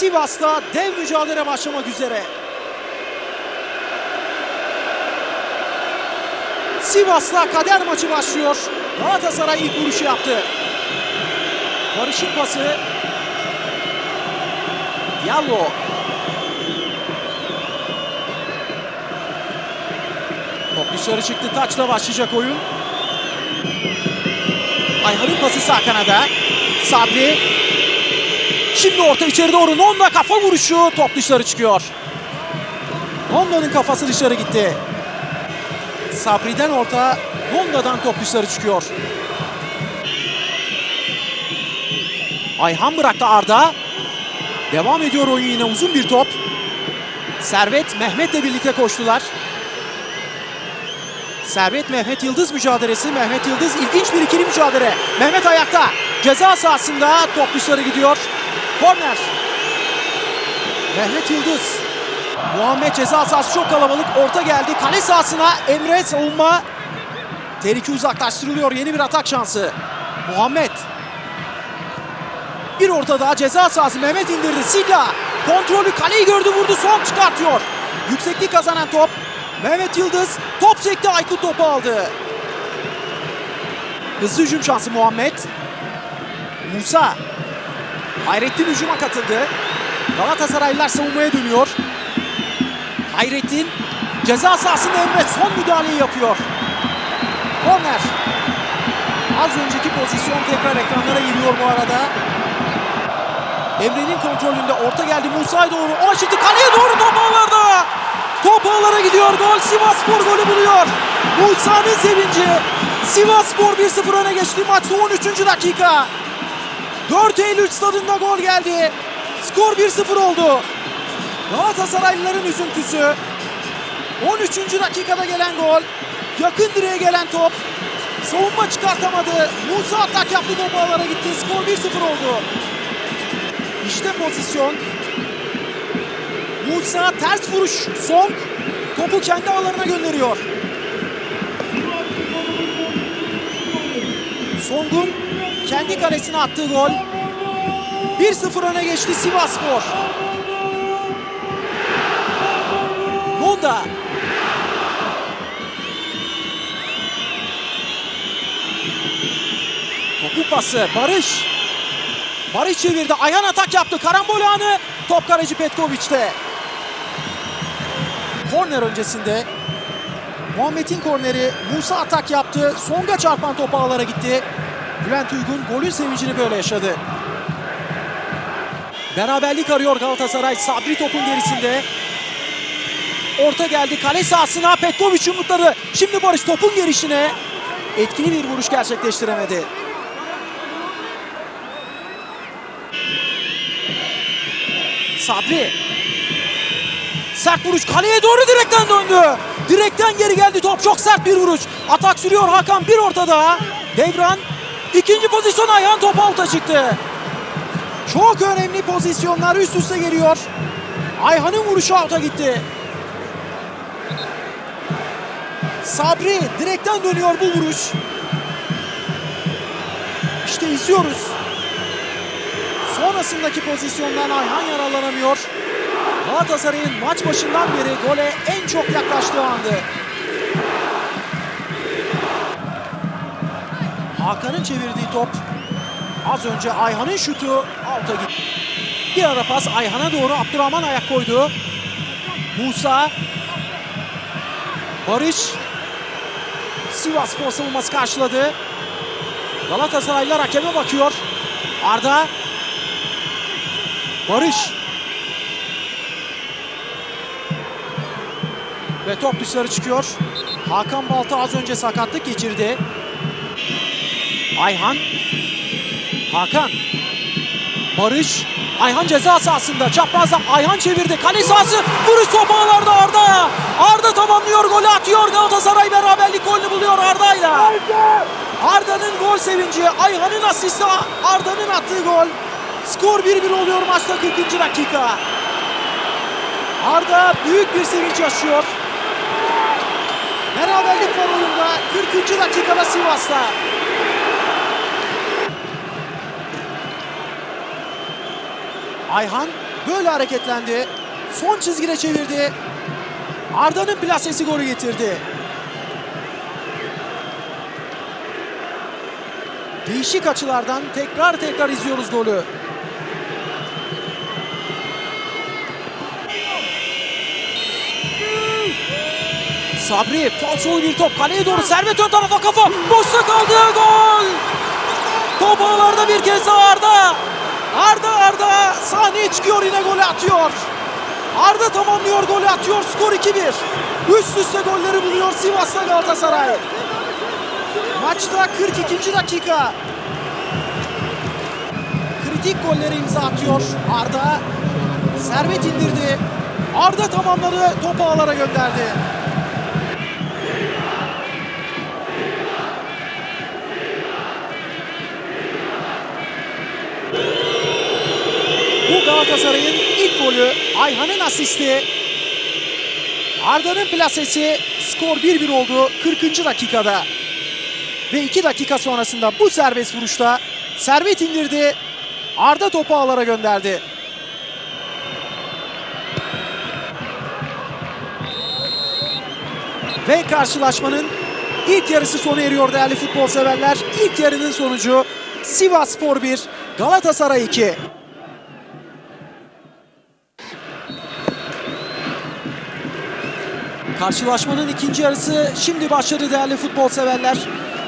Sivas'ta dev mücadele başlamak üzere. Sivas'la kader maçı başlıyor. Galatasaray ilk vuruşu yaptı. Barış'ın pası. Diallo. Top dışarı çıktı. Taçla başlayacak oyun. Ayhan'ın pası sağ kanada. Sabri. Şimdi orta içeri doğru Nonda kafa vuruşu. Top dışarı çıkıyor. Nonda'nın kafası dışarı gitti. Sabri'den orta, Nonda'dan top dışarı çıkıyor. Ayhan bıraktı Arda. Devam ediyor oyun yine uzun bir top. Servet Mehmet'le birlikte koştular. Servet Mehmet Yıldız mücadelesi. Mehmet Yıldız ilginç bir ikili mücadele. Mehmet ayakta. Ceza sahasında top dışarı gidiyor. Korner. Mehmet Yıldız. Muhammed ceza sahası çok kalabalık. Orta geldi. Kale sahasına Emre savunma. Tehlike uzaklaştırılıyor. Yeni bir atak şansı. Muhammed. Bir orta daha ceza sahası. Mehmet indirdi. Silla. Kontrolü kaleyi gördü vurdu. Son çıkartıyor. Yükseklik kazanan top. Mehmet Yıldız. Top sekti. Aykut topu aldı. Hızlı hücum şansı Muhammed. Musa. Hayrettin hücuma katıldı. Galatasaraylılar savunmaya dönüyor. Hayrettin ceza sahasında Emre son müdahaleyi yapıyor. Korner. Az önceki pozisyon tekrar ekranlara geliyor bu arada. Emre'nin kontrolünde orta geldi Musa'ya doğru. O açıktı kaleye doğru top ağlarda. Top ağlara gidiyor. Gol Sivasspor golü buluyor. Musa'nın sevinci. Sivasspor 1-0 öne geçti maçta 13. dakika. 4 Eylül stadında gol geldi. Skor 1-0 oldu. Galatasaraylıların üzüntüsü. 13. dakikada gelen gol. Yakın direğe gelen top. Savunma çıkartamadı. Musa atak yaptı top ağlara gitti. Skor 1-0 oldu. İşte pozisyon. Musa ters vuruş. Song topu kendi ağlarına gönderiyor. Song'un kendi kalesine attığı gol. 1-0 öne geçti Sivasspor. Nonda. Topu pası Barış. Barış çevirdi. Ayhan atak yaptı. Karambol anı. Top kaleci Petkovic'te. Korner öncesinde Muhammed'in korneri Musa atak yaptı. Songa çarpan top ağlara gitti. Bülent Uygun golün sevincini böyle yaşadı. Beraberlik arıyor Galatasaray. Sabri topun gerisinde. Orta geldi kale sahasına. Petkovic umutladı. Şimdi Barış topun gelişine. Etkili bir vuruş gerçekleştiremedi. Sabri. Sert vuruş kaleye doğru direkten döndü. Direkten geri geldi top. Çok sert bir vuruş. Atak sürüyor Hakan bir ortada. Devran ikinci pozisyon ayağın top alta çıktı. Çok önemli pozisyonlar üst üste geliyor. Ayhan'ın vuruşu alta gitti. Sabri direkten dönüyor bu vuruş. İşte izliyoruz. Sonrasındaki pozisyondan Ayhan yaralanamıyor. Galatasaray'ın maç başından beri gole en çok yaklaştığı andı. Hakan'ın çevirdiği top az önce Ayhan'ın şutu alta gitti. Bir ara pas Ayhan'a doğru Abdurrahman ayak koydu. Musa Barış Sivas Spor savunması karşıladı. Galatasaraylılar hakeme bakıyor. Arda Barış ve top dışarı çıkıyor. Hakan Balta az önce sakatlık geçirdi. Ayhan Hakan Barış Ayhan ceza sahasında çaprazdan Ayhan çevirdi. Kale sahası vuruş top ağlarda Arda. Arda tamamlıyor golü atıyor. Galatasaray beraberlik golünü buluyor Arda'yla. Arda'nın gol sevinci. Ayhan'ın asisti Arda'nın attığı gol. Skor 1-1 oluyor maçta 40. dakika. Arda büyük bir sevinç yaşıyor. Beraberlik var oyunda 40. dakikada Sivas'ta. Ayhan böyle hareketlendi. Son çizgide çevirdi. Arda'nın plasesi golü getirdi. Değişik açılardan tekrar tekrar izliyoruz golü. Sabri falsolu bir top kaleye doğru Servet ön tarafa kafa boşta kaldı gol. Top ağlarda bir kez daha Arda. Arda Arda sahneye çıkıyor yine golü atıyor. Arda tamamlıyor golü atıyor skor 2-1. Üst üste golleri buluyor Sivas'ta Galatasaray. Maçta 42. dakika. Kritik golleri imza atıyor Arda. Servet indirdi. Arda tamamladı topu ağlara gönderdi. Galatasaray'ın ilk golü Ayhan'ın asisti. Arda'nın plasesi skor 1-1 oldu 40. dakikada. Ve 2 dakika sonrasında bu serbest vuruşta Servet indirdi. Arda topu ağlara gönderdi. Ve karşılaşmanın ilk yarısı sona eriyor değerli futbol severler. İlk yarının sonucu Sivas Spor 1, Galatasaray 2. Karşılaşmanın ikinci yarısı şimdi başladı değerli futbol severler.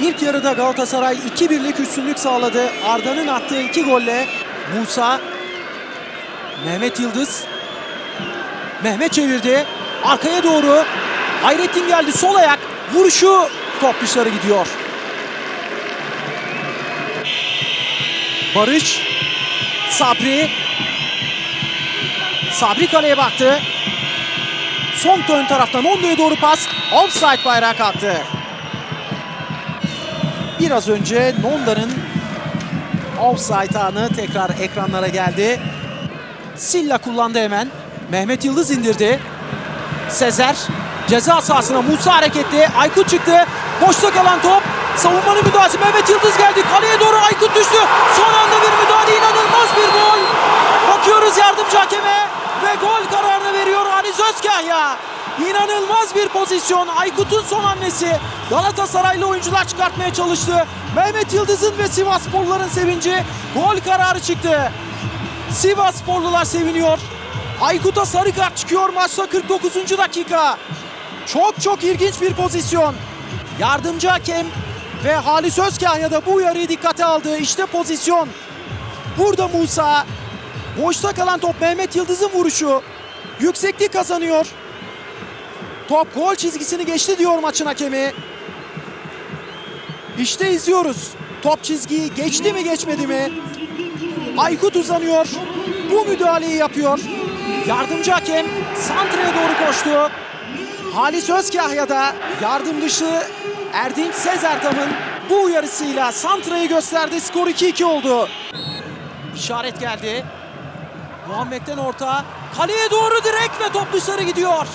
İlk yarıda Galatasaray 2-1'lik üstünlük sağladı. Arda'nın attığı iki golle Musa, Mehmet Yıldız, Mehmet çevirdi. Arkaya doğru Hayrettin geldi sol ayak vuruşu top dışarı gidiyor. Barış, Sabri, Sabri kaleye baktı. Son ön taraftan Ondo'ya doğru pas. Offside bayrağı kalktı. Biraz önce Nonda'nın offside anı tekrar ekranlara geldi. Silla kullandı hemen. Mehmet Yıldız indirdi. Sezer ceza sahasına Musa hareketli. Aykut çıktı. Boşta kalan top. Savunmanın müdahalesi Mehmet Yıldız geldi. Kaleye doğru Aykut düştü. Son anda bir müdahale inanılmaz bir gol. Bakıyoruz yardımcı hakeme ve gol kararını veriyor Anis Özkahya. İnanılmaz bir pozisyon. Aykut'un son hamlesi. Galatasaraylı oyuncular çıkartmaya çalıştı. Mehmet Yıldız'ın ve Sivassporluların sevinci. Gol kararı çıktı. Sivassporlular seviniyor. Aykut'a sarı kart çıkıyor maçta 49. dakika. Çok çok ilginç bir pozisyon. Yardımcı hakem ve Halis Özkahya da bu uyarıyı dikkate aldı. İşte pozisyon. Burada Musa. Boşta kalan top Mehmet Yıldız'ın vuruşu. Yükseklik kazanıyor. Top gol çizgisini geçti diyor maçın hakemi. İşte izliyoruz. Top çizgiyi geçti mi geçmedi mi? Aykut uzanıyor. Bu müdahaleyi yapıyor. Yardımcı hakem Santra'ya doğru koştu. Halis Özkahya da yardım dışı Erdinç Sezertam'ın bu uyarısıyla Santra'yı gösterdi. Skor 2-2 oldu. İşaret geldi. Muhammed'den orta. Kaleye doğru direkt ve top dışarı gidiyor.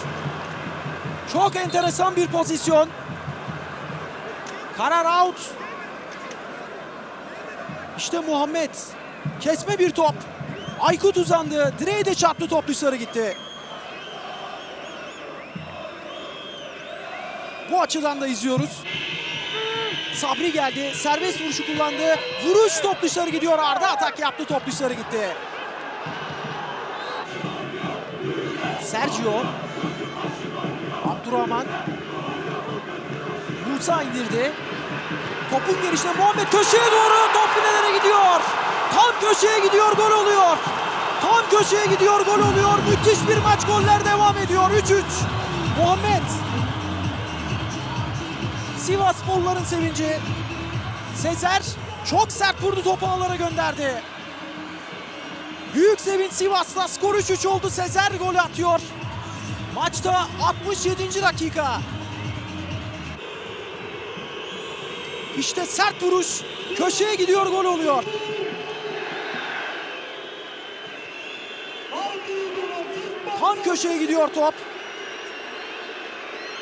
Çok enteresan bir pozisyon. Karar out. İşte Muhammed. Kesme bir top. Aykut uzandı. Direğe de çarptı top dışarı gitti. Bu açıdan da izliyoruz. Sabri geldi. Serbest vuruşu kullandı. Vuruş top dışarı gidiyor. Arda atak yaptı. Top dışarı gitti. Sergio. Abdurrahman. Musa indirdi. Topun gelişine Muhammed köşeye doğru top filelere gidiyor. Tam köşeye gidiyor gol oluyor. Tam köşeye gidiyor gol oluyor. Müthiş bir maç goller devam ediyor. 3-3. Muhammed. Sivas Sporluların sevinci. Sezer çok sert vurdu topu ağlara gönderdi. Büyük sevinç Sivas'ta skor 3-3 oldu. Sezer golü atıyor. Maçta 67. dakika. İşte sert vuruş. Köşeye gidiyor gol oluyor. Tam köşeye gidiyor top.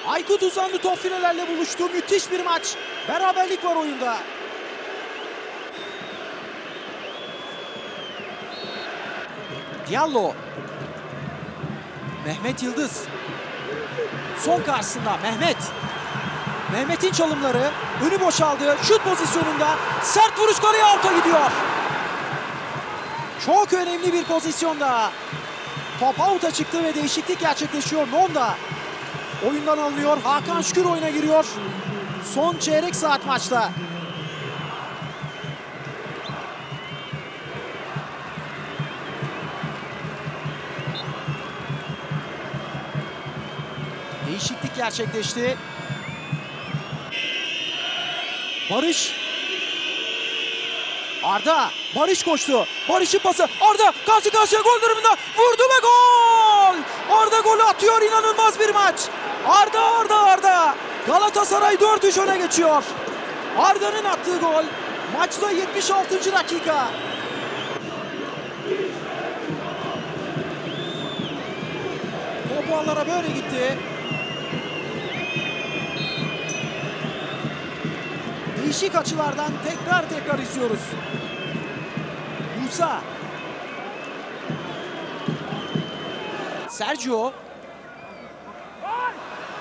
Aykut uzandı top filelerle buluştu. Müthiş bir maç. Beraberlik var oyunda. Diallo. Mehmet Yıldız. Son karşısında Mehmet. Mehmet'in çalımları önü boşaldı. Şut pozisyonunda sert vuruş kaleye alta gidiyor. Çok önemli bir pozisyonda. Top out'a çıktı ve değişiklik gerçekleşiyor. Nonda oyundan alınıyor. Hakan Şükür oyuna giriyor. Son çeyrek saat maçta. Gerçekleşti. Barış. Arda. Barış koştu. Barış'ın pası. Arda karşı karşıya gol durumunda. Vurdu ve gol. Arda golü atıyor. İnanılmaz bir maç. Arda Arda Arda. Galatasaray 4-3 öne geçiyor. Arda'nın attığı gol. Maçta 76. dakika. Top ağlara böyle gitti. Değişik açılardan tekrar tekrar izliyoruz. Musa. Sergio.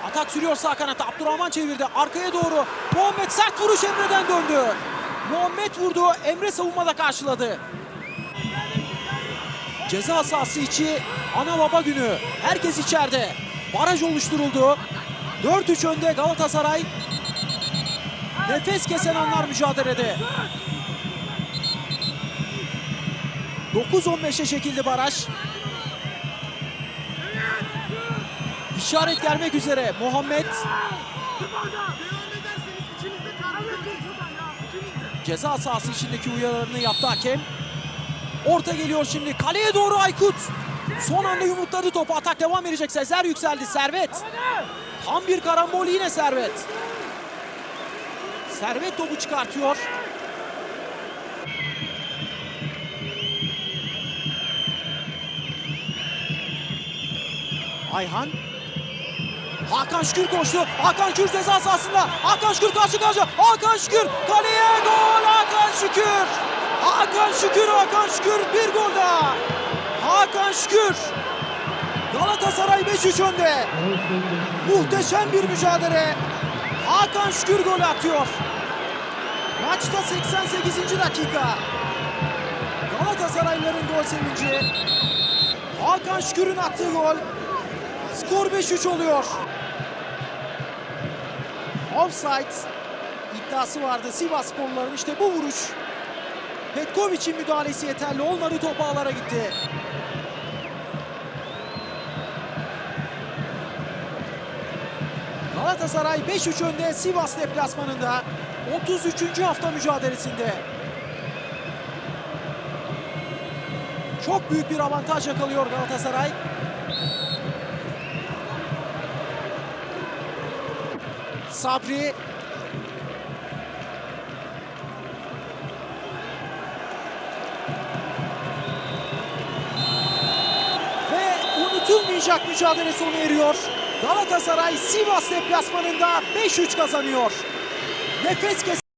Atak sürüyor sağ kanata. Abdurrahman çevirdi. Arkaya doğru. Muhammed sert vuruş Emre'den döndü. Muhammed vurdu. Emre savunmada karşıladı. Ceza sahası içi ana baba günü. Herkes içeride. Baraj oluşturuldu. 4-3 önde Galatasaray. Nefes kesen anlar mücadelede. 9-15'e çekildi baraj. İşaret gelmek üzere. Muhammed ceza sahası içindeki uyarılarını yaptı hakem. Orta geliyor şimdi. Kaleye doğru Aykut. Son anda yumrukladı topu. Atak devam edecek. Sezer yükseldi. Servet. Tam bir karambol yine Servet. Servet topu çıkartıyor. Ayhan. Hakan Şükür koştu. Hakan Şükür ceza sahasında. Hakan Şükür karşı karşıya. Hakan Şükür kaleye gol. Hakan Şükür. Hakan Şükür, Hakan Şükür bir gol daha. Hakan Şükür. Galatasaray 5-3 önde. Muhteşem bir mücadele. Hakan Şükür gol atıyor. Maçta 88. dakika. Galatasaraylıların gol sevinci. Hakan Şükür'ün attığı gol. Skor 5-3 oluyor. Offside iddiası vardı Sivas sporluların. İşte bu vuruş. Petkovic'in müdahalesi yeterli olmadı. Top ağlara gitti. Galatasaray 5-3 önde Sivas deplasmanında 33. hafta mücadelesinde. Çok büyük bir avantaj yakalıyor Galatasaray. Sabri ve unutulmayacak mücadele sona eriyor. Galatasaray Sivas deplasmanında 5-3 kazanıyor. Nefes kesen